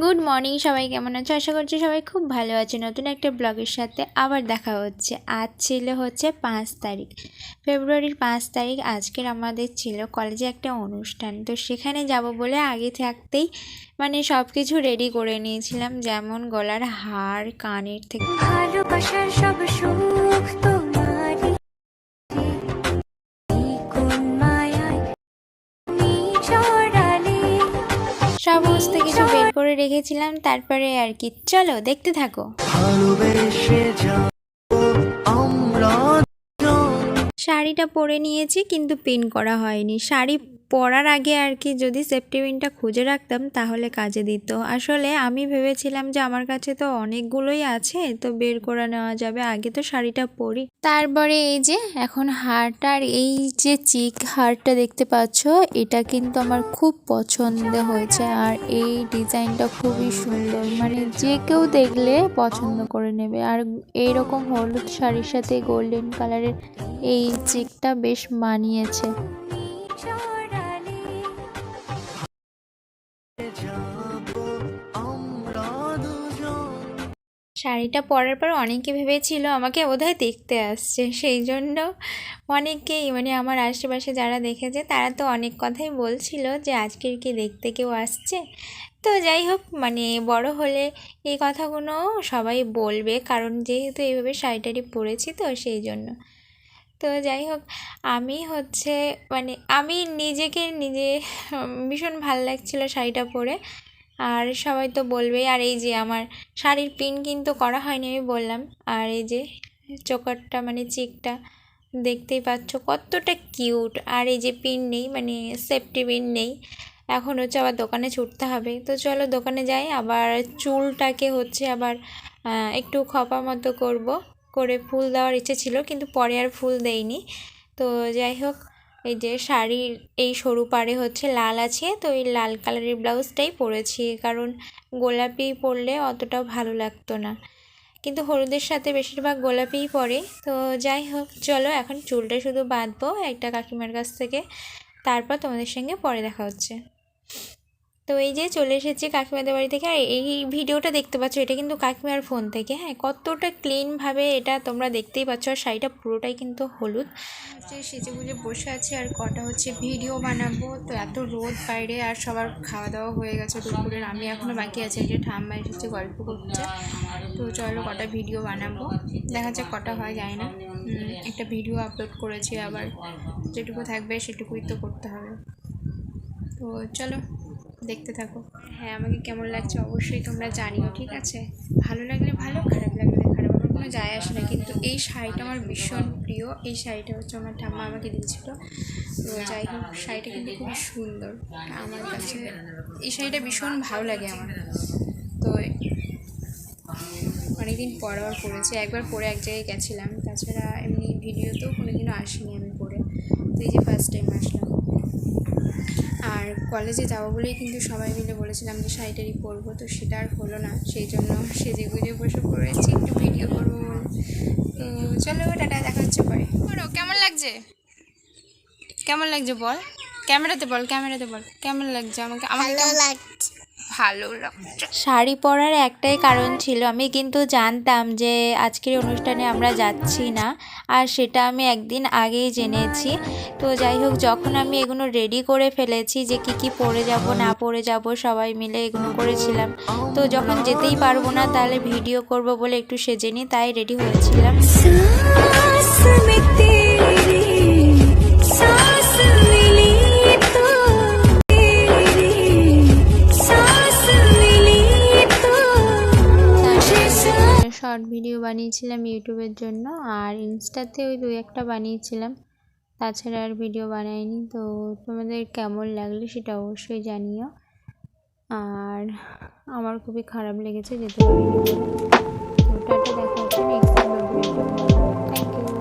Good morning সবাই কেমন আছো? আশা করছি সবাই খুব ভালো আছে। নতুন একটা ব্লগের সাথে আবার দেখা হচ্ছে। আজ ছিল হচ্ছে পাঁচ তারিখ। ফেব্রুয়ারির পাঁচ তারিখ আজকের আমাদের ছিল কলেজে একটা অনুষ্ঠান। তো সেখানে যাব বলে আগে থাকতেই মানে সব কিছু রেডি করে নিয়েছিলাম। যেমন গলার হার, কানের থেকে ভালোবাসার সব সুখ সমস্ত কিছু বের করে রেখেছিলাম, তারপরে আর কি চলো, দেখতে থাকো। শাড়িটা পরে নিয়েছি, কিন্তু পিন করা হয়নি শাড়ি পরার আগে আর কি যদি সেফটি পিনটা খুঁজে রাখতাম, তাহলে কাজে দিত। আসলে আমি ভেবেছিলাম যে আমার কাছে তো অনেকগুলোই আছে, তো বের করে নেওয়া যাবে। আগে তো শাড়িটা পরি। তারপরে এই যে এখন হারটার এই যে চিক হারটা দেখতে পাচ্ছ, এটা কিন্তু আমার খুব পছন্দ হয়েছে। আর এই ডিজাইনটা খুবই সুন্দর। মানে যে কেউ দেখলে পছন্দ করে নেবে। আর এইরকম হলুদ শাড়ির সাথে গোল্ডেন কালারের এই চিকটা বেশ মানিয়েছে। শাড়িটা পরার পর অনেকে ভেবেছিল আমাকে বোধহয় দেখতে আসছে। সেই জন্য অনেকেই মানে আমার আশেপাশে যারা দেখেছে, তারা তো অনেক কথাই বলছিল যে, আজকের কি দেখতে কেউ আসছে? তো যাই হোক মানে বড় হলে এই কথাগুলো সবাই বলবে, কারণ যেহেতু এইভাবে শাড়িটারি পরেছি তো সেই জন্য। তো যাই হোক, আমি হচ্ছে মানে আমি নিজেকে নিজে ভীষণ ভালো লাগছিল শাড়িটা পরে। আর সবাই তো বলবেই, আর এই যে আমার শাড়ির পিন কিন্তু করা হয়নি আমি বললাম। আর এই যে চোকারটা মানে চিকটা দেখতেই পাচ্ছ কতটা কিউট আর এই যে পিন নেই মানে সেফটি পিন নেই। এখন হচ্ছে আবার দোকানে ছুটতে হবে। তো চলো দোকানে যাই, আবার চুলটাকে হচ্ছে আবার একটু খপা মতো করব। করে ফুল দেওয়ার ইচ্ছে ছিল, কিন্তু পরে আর ফুল দেইনি। তো যাই হোক, এই যে শাড়ির এই সরু পাড়ে হচ্ছে লাল আছে, তো এই লাল কালারের ব্লাউজটাই পরেছি, কারণ গোলাপি পরলে অতটাও ভালো লাগতো না। কিন্তু হলুদের সাথে বেশিরভাগ গোলাপিই পরে। তো যাই হোক, চলো এখন চুলটা শুধু বাঁধবো একটা কাকিমার কাছ থেকে, তারপর তোমাদের সঙ্গে পরে দেখা হচ্ছে। তো এই যে চলে এসেছি কাকিমাদের বাড়ি থেকে, আর এই ভিডিওটা দেখতে পাচ্ছ, এটা কিন্তু কাকিমার ফোন থেকে হ্যাঁ? কতটা ক্লিনভাবে এটা তোমরা দেখতেই পাচ্ছ, আর শাড়িটা পুরোটাই কিন্তু হলুদ। সেজে গুজে বসে আছি, আর কটা হচ্ছে ভিডিও বানাবো, তো এত রোদ বাইরে, আর সবার খাওয়া দাওয়া হয়ে গেছে দুপুরের, আমি এখনও বাকি আছে যে ঠাম্মা এসেছে গল্প করছে তো চলো কটা ভিডিও বানাবো, দেখা যাক কটা হয় যায় না। একটা ভিডিও আপলোড করেছি আবার, যেটুকু থাকবে সেটুকুই তো করতে হবে। তো চলো। দেখতে থাকো। হ্যাঁ আমাকে কেমন লাগছে অবশ্যই তোমরা জানিও, ঠিক আছে? ভালো লাগলে ভালো, খারাপ লাগলে খারাপ, আমার কোনো যায় আসে না। কিন্তু এই শাড়িটা আমার ভীষণ প্রিয়। এই শাড়িটা হচ্ছে আমার ঠাম্মা আমাকে দিয়েছিল। যাই হোক, শাড়িটা কিন্তু খুবই সুন্দর। আমার কাছে এই শাড়িটা ভীষণ ভালো লাগে আমার। তো অনেকদিন পর আবার পরেছি। একবার পরে এক জায়গায় গেছিলাম। তাছাড়া এমনি ভিডিওতেও কোনোদিনও আসিনি আমি পরে। তো এই যে ফার্স্ট টাইম আসলাম। কলেজে যাব বলেই কিন্তু সবাই মিলে বলেছিলাম যে শাড়িটারি পরবো তো সেটা আর হলো না। সেই জন্য সেজে গুজে বসে পড়েছি একটু ভিডিও করব। তো চলো টাটা দেখা হচ্ছে পরে। বলো কেমন লাগছে? কেমন লাগছে বল? ক্যামেরাতে বল ক্যামেরাতে বল কেমন লাগছে আমাকে? আমার লাগছে। ভালো লাগছে। শাড়ি পরার একটাই কারণ ছিল আমি কিন্তু জানতাম যে আজকের অনুষ্ঠানে আমরা যাচ্ছি না আর সেটা আমি একদিন আগেই জেনেছি। তো যাই হোক যখন আমি এগুলো রেডি করে ফেলেছি যে কি কি পরে যাব না পরে যাব সবাই মিলে এগুলো করেছিলাম। তো যখন যেতেই পারব না তাহলে ভিডিও করব বলে একটু সেজে নিই তাই রেডি হয়েছিলাম। বানিয়েছিলাম ইউটিউবের জন্য আর ইনস্টাতে ওই দুই একটা বানিয়েছিলাম। তাছাড়া আর ভিডিও বানাইনি। তো তোমাদের কেমন লাগল সেটা অবশ্যই জানিও। আর আমার খুবই খারাপ লেগেছে যেতে পারি ওটা দেখা হচ্ছে নেক্সট থ্যাংক ইউ